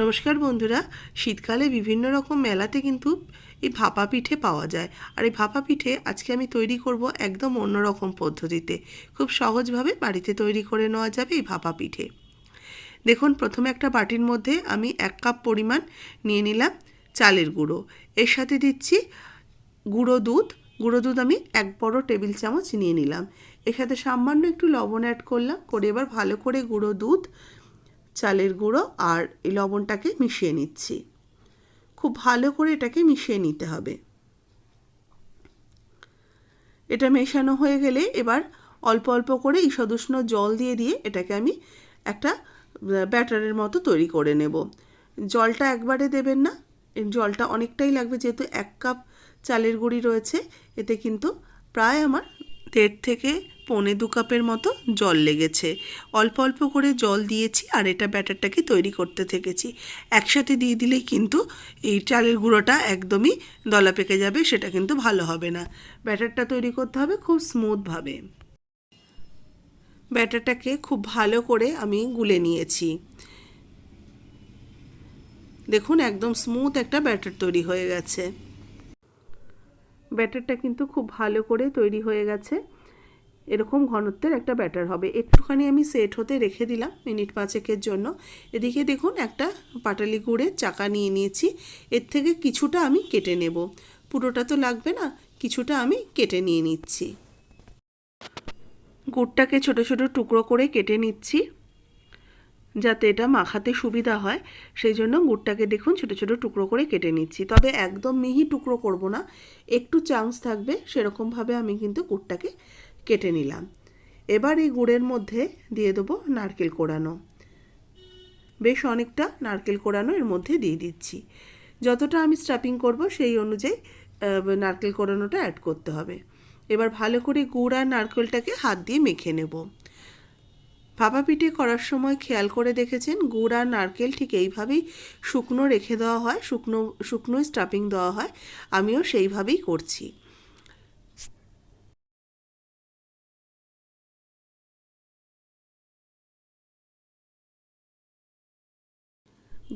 নমস্কার বন্ধুরা, শীতকালে বিভিন্ন রকম মেলাতে কিন্তু এই ভাপা পিঠে পাওয়া যায়। আর এই ভাপা পিঠে আজকে আমি তৈরি করব একদম অন্যরকম পদ্ধতিতে। খুব সহজভাবে বাড়িতে তৈরি করে নেওয়া যাবে এই ভাপা পিঠে। দেখুন, প্রথমে একটা বাটির মধ্যে আমি এক কাপ পরিমাণ নিয়ে নিলাম চালের গুঁড়ো। এর সাথে দিচ্ছি গুঁড়ো দুধ। গুঁড়ো দুধ আমি এক বড় টেবিল চামচ নিয়ে নিলাম। এর সাথে সামান্য একটু লবণ অ্যাড করলাম। করে এবার ভালো করে গুঁড়ো দুধ চালের গুঁড়ো আর এই লবণটাকে মিশিয়ে নিচ্ছি। খুব ভালো করে এটাকে মিশিয়ে নিতে হবে। এটা মেশানো হয়ে গেলে এবার অল্প অল্প করে ঈষদুষ্ণ জল দিয়ে দিয়ে এটাকে আমি একটা ব্যাটারের মতো তৈরি করে নেব। জলটা একবারে দেবেন না জলটা অনেকটাই লাগবে যেহেতু এক কাপ চালের গুঁড়ি রয়েছে, এতে কিন্তু প্রায় আমার দেড় থেকে পৌনে দু কাপের মতো জল লেগেছে। অল্প অল্প করে জল দিয়েছি আর এটা ব্যাটারটাকে তৈরি করতে থেকেছি। একসাথে দিয়ে দিলেই কিন্তু এই চালের গুঁড়োটা একদমই দলা পেকে যাবে, সেটা কিন্তু ভালো হবে না। ব্যাটারটা তৈরি করতে হবে খুব স্মুথভাবে। ব্যাটারটাকে খুব ভালো করে আমি গুলে নিয়েছি। দেখুন, একদম স্মুথ একটা ব্যাটার তৈরি হয়ে গেছে। ব্যাটারটা কিন্তু খুব ভালো করে তৈরি হয়ে গেছে। এরকম ঘনত্বের একটা ব্যাটার হবে। একটুখানি আমি সেট হতে রেখে দিলাম মিনিট পাঁচেকের জন্য। এদিকে দেখুন একটা পাটালি গুড়ের চাকা নিয়ে নিয়েছি। এর থেকে কিছুটা আমি কেটে নেব। পুরোটা তো লাগবে না, কিছুটা আমি কেটে নিয়ে নিচ্ছি। গুড়টাকে ছোট ছোট টুকরো করে কেটে নিচ্ছি, যাতে এটা মাখাতে সুবিধা হয়। সেই জন্য গুড়টাকে দেখুন ছোটো ছোটো টুকরো করে কেটে নিচ্ছি। তবে একদম মিহি টুকরো করব না, একটু চান্স থাকবে, সেরকমভাবে আমি কিন্তু গুড়টাকে কেটে নিলাম। এবার এই গুড়ের মধ্যে দিয়ে দেবো নারকেল কোড়ানো বেশ অনেকটা নারকেল কোড়ানো এর মধ্যে দিয়ে দিচ্ছি। যতটা আমি স্টাফিং করব সেই অনুযায়ী নারকেল কোড়ানোটা অ্যাড করতে হবে। এবার ভালো করে গুড় আর নারকেলটাকে হাত দিয়ে মেখে নেব। ভাপা পিঠে করার সময় খেয়াল করে দেখেছেন, গুড় আর নারকেল ঠিক এইভাবেই শুকনো রেখে দেওয়া হয়, শুকনো শুকনো স্টাফিং দেওয়া হয়। আমিও সেইভাবেই করছি।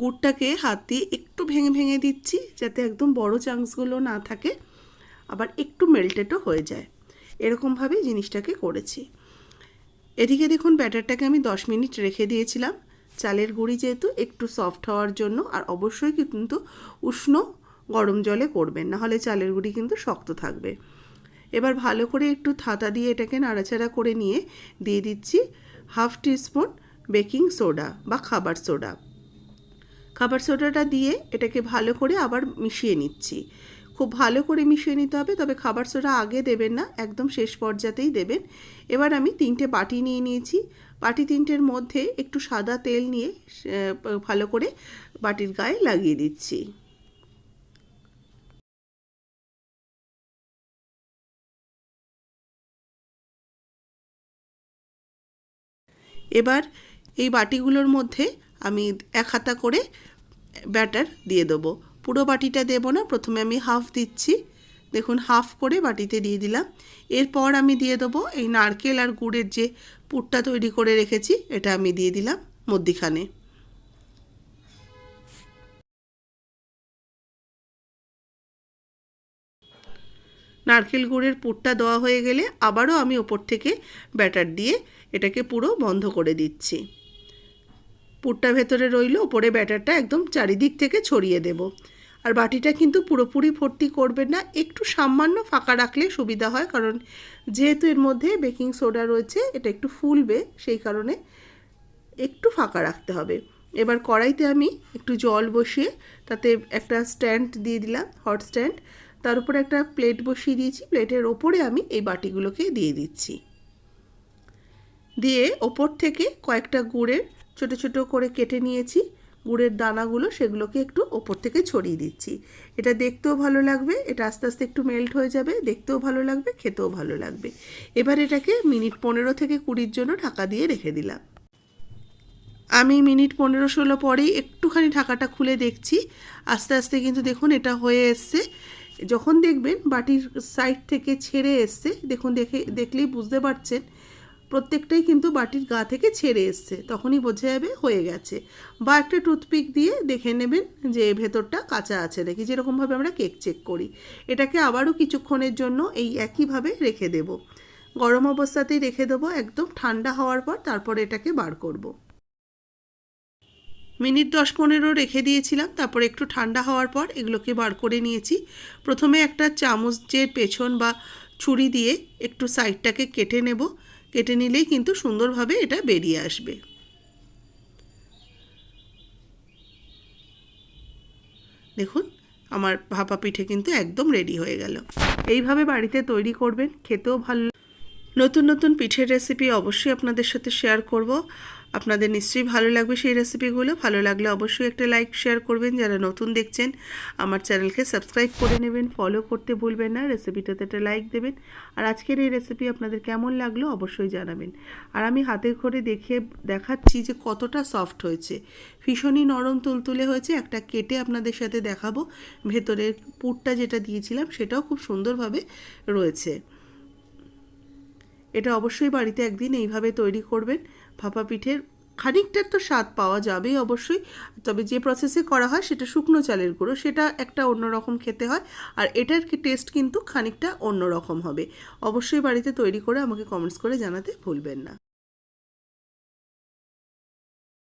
গুড়টাকে হাত দিয়ে একটু ভেঙে ভেঙে দিচ্ছি যাতে একদম বড় চাংসগুলো না থাকে, আবার একটু মেল্টেডও হয়ে যায়। এরকমভাবেই জিনিসটাকে করেছি। এদিকে দেখুন ব্যাটারটাকে আমি দশ মিনিট রেখে দিয়েছিলাম। চালের গুঁড়ি যেহেতু একটু সফট হওয়ার জন্য, আর অবশ্যই কিন্তু উষ্ণ গরম জলে করবেন, নাহলে চালের গুঁড়ি কিন্তু শক্ত থাকবে। এবার ভালো করে একটু থাতা দিয়ে এটাকে নাড়াচাড়া করে নিয়ে দিয়ে দিচ্ছি হাফ টিস্পুন বেকিং সোডা বা খাবার সোডা। খাবার সোডাটা দিয়ে এটাকে ভালো করে আবার মিশিয়ে নিচ্ছি। খুব ভালো করে মিশিয়ে নিতে হবে, তবে খাবার সোডা আগে দেবেন না, একদম শেষ পর্যাতেই দেবেন। এবার আমি তিনটে বাটি নিয়ে নিয়েছি। বাটি তিনটের মধ্যে একটু সাদা তেল নিয়ে ভালো করে বাটির গায়ে লাগিয়ে দিচ্ছি। এবার এই বাটিগুলোর মধ্যে আমি এক হাতা করে ব্যাটার দিয়ে দেবো। পুরো বাটিটা দেবো না, প্রথমে আমি হাফ দিচ্ছি। দেখুন, হাফ করে বাটিতে দিয়ে দিলাম। এরপর আমি দিয়ে দেবো এই নারকেল আর গুড়ের যে পুরটা তৈরি করে রেখেছি, এটা আমি দিয়ে দিলাম মধ্যিখানে। নারকেল গুড়ের পুরটা দেওয়া হয়ে গেলে আবারও আমি ওপর থেকে ব্যাটার দিয়ে এটাকে পুরো বন্ধ করে দিচ্ছি। পুরটা ভেতরে রইল, ওপরে ব্যাটারটা একদম চারিদিক থেকে ছড়িয়ে দেব। আর বাটিটা কিন্তু পুরোপুরি ভর্তি করবেন না, একটু সামান্য ফাঁকা রাখলে সুবিধা হয়, কারণ যেহেতু এর মধ্যে বেকিং সোডা রয়েছে, এটা একটু ফুলবে, সেই কারণে একটু ফাঁকা রাখতে হবে। এবার কড়াইতে আমি একটু জল বসিয়ে, তাতে একটা স্ট্যান্ড দিয়ে দিলাম, হট স্ট্যান্ড, তার উপরে একটা প্লেট বসিয়ে দিয়েছি, প্লেটের ওপরে আমি এই বাটিগুলোকে দিয়ে দিচ্ছি। দিয়ে ওপর থেকে কয়েকটা গুড়ের ছোট ছোট করে কেটে নিয়েছি। গুড়ের দানাগুলো সেগুলোকে একটু ওপর থেকে ছড়িয়ে দিচ্ছি। এটা দেখতেও ভালো লাগবে, এটা আস্তে আস্তে একটু মেল্ট হয়ে যাবে, দেখতেও ভালো লাগবে, খেতেও ভালো লাগবে। এবার এটাকে মিনিট পনেরো থেকে কুড়ির জন্য ঢাকা দিয়ে রেখে দিলাম। আমি মিনিট পনেরো ষোলো পরেই একটুখানি ঢাকাটা খুলে দেখছি। আস্তে আস্তে কিন্তু দেখুন এটা হয়ে এসছে। যখন দেখবেন বাটির সাইড থেকে ছেড়ে এসছে, দেখুন দেখে, দেখলেই বুঝতে পারছেন প্রত্যেকটাই কিন্তু বাটির গা থেকে ছেড়ে এসছে। তখনই বোঝা যাবে, হয়ে গেছে। বা একটা টুথপিক দিয়ে দেখে নেবেন যে ভেতরটা কাঁচা আছে নাকি। যেরকমভাবে আমরা কেক চেক করি। এটাকে আবারও কিছুক্ষণের জন্য এই একইভাবে রেখে দেব। গরম অবস্থাতেই রেখে দেবো, একদম ঠান্ডা হওয়ার পর তারপর এটাকে বার করব। মিনিট দশ পনেরো রেখে দিয়েছিলাম, তারপর একটু ঠান্ডা হওয়ার পর এগুলোকে বার করে নিয়েছি। প্রথমে একটা চামচের পেছন বা ছুরি দিয়ে একটু সাইডটাকে কেটে নেব। কেটে নিলেই কিন্তু সুন্দরভাবে এটা বেরিয়ে আসবে। দেখুন, আমার ভাপা পিঠে কিন্তু একদম রেডি হয়ে গেল। এইভাবে বাড়িতে তৈরি করবেন, খেতেও ভালো নতুন নতুন পিঠের রেসিপি অবশ্যই আপনাদের সাথে শেয়ার করব। আপনাদের নিশ্চয়ই ভালো লাগবে সেই রেসিপিগুলো ভালো লাগলে অবশ্যই একটা লাইক শেয়ার করবেন। যারা নতুন দেখছেন, আমার চ্যানেলকে সাবস্ক্রাইব করে নেবেন। ফলো করতে ভুলবেন না। রেসিপিটাতে একটা লাইক দেবেন। আর আজকের এই রেসিপি আপনাদের কেমন লাগল অবশ্যই জানাবেন। আর আমি হাতে করে দেখে দেখাচ্ছি যে কতটা সফট হয়েছে। ভীষণই নরম তুলতুলে হয়েছে। একটা কেটে আপনাদের সাথে দেখাবো। ভেতরের পুরটা যেটা দিয়েছিলাম, সেটাও খুব সুন্দরভাবে রয়েছে। এটা অবশ্যই বাড়িতে একদিন এইভাবে তৈরি করবেন। ভাপা পিঠের খানিকটার তো স্বাদ পাওয়া যাবেই অবশ্যই। তবে যে প্রসেসে করা হয় সেটা শুকনো চালের গুঁড়ো, সেটা একটা অন্যরকম খেতে হয়। আর এটার টেস্ট কিন্তু খানিকটা অন্যরকম হবে। অবশ্যই বাড়িতে তৈরি করে আমাকে কমেন্টস করে জানাতে ভুলবেন না।